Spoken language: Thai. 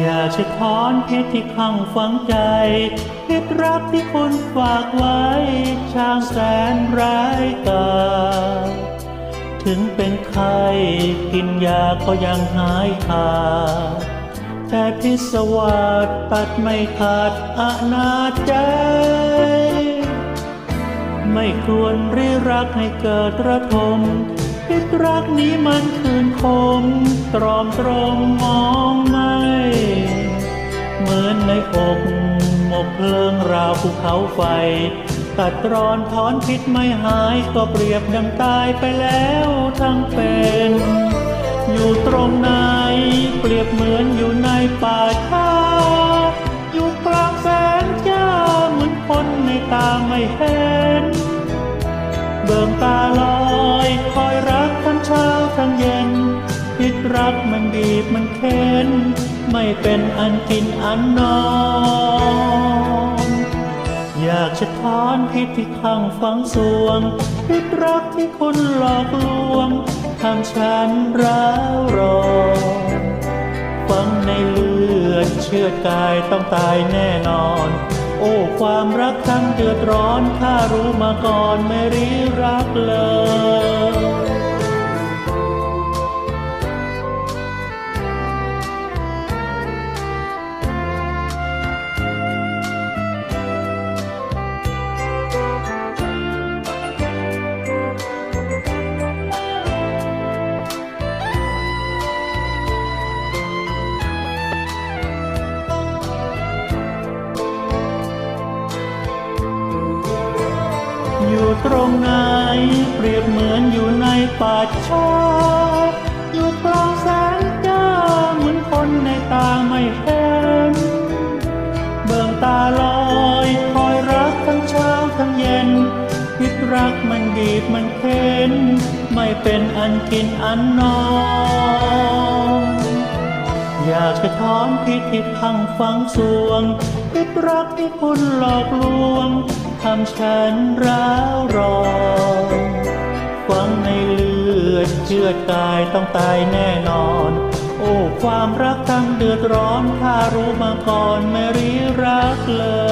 อยากจะถอนเพชรที่ข้างฝังใจเพชรรักที่คุณฝากไว้ ช่างแสนร้ายกาจถึงเป็นไข้กินยาก็ยังหายขาดแต่พิศวาสตัดไม่ขาดอนาจใจไม่ควรรีรักให้เกิดระทมพิษรักนี้มันคืนคม ตรอมตรงมอง ภูเขาไฟ ตัดรอนถอนพิษไม่หายก็เปรียบดังตายไปแล้วทั้งเป็น อยู่ตรงไหนเปรียบเหมือนอยู่ในป่าช้าอยู่กลางแสงจ้าเหมือนคนในตาไม่เห็น เบิ่งตาลอยคอยรักทั้งเช้าทั้งเย็นพิษรักมันบีบมันเค้นไม่เป็นอันกินอันนอน อยากจะถอนพิษที่ข้างฝังสวง พิษรักที่คุณหลอกลวงทำฉันร้าวรอนฝังในเลือดเชื่อดกายต้องตายแน่นอน โอ้ความรักทั้งเดือดร้อนข้ารู้มาก่อนไม่รีรักเลย ตรงไหน เปรียบเหมือนอยู่ในป่าช้าอยู่กลางแสงจ้าเหมือนคนในตาไม่เห็น เบิ่งตาลอยคอยรักทั้งเช้าทั้งเย็นพิษรักมันบีบมันเค้น ไม่เป็นอันกินอันนอนอยากจะถอนพิษที่พังฝังสวงพิษรักที่คุณหลอกลวง ทำฉันร้าวรอนฝังในเลือดเชื่อดกายต้องตายแน่นอน โอ้ ความรักทั้งเดือดร้อน ถ้ารู้มาก่อนไม่รีรักเลย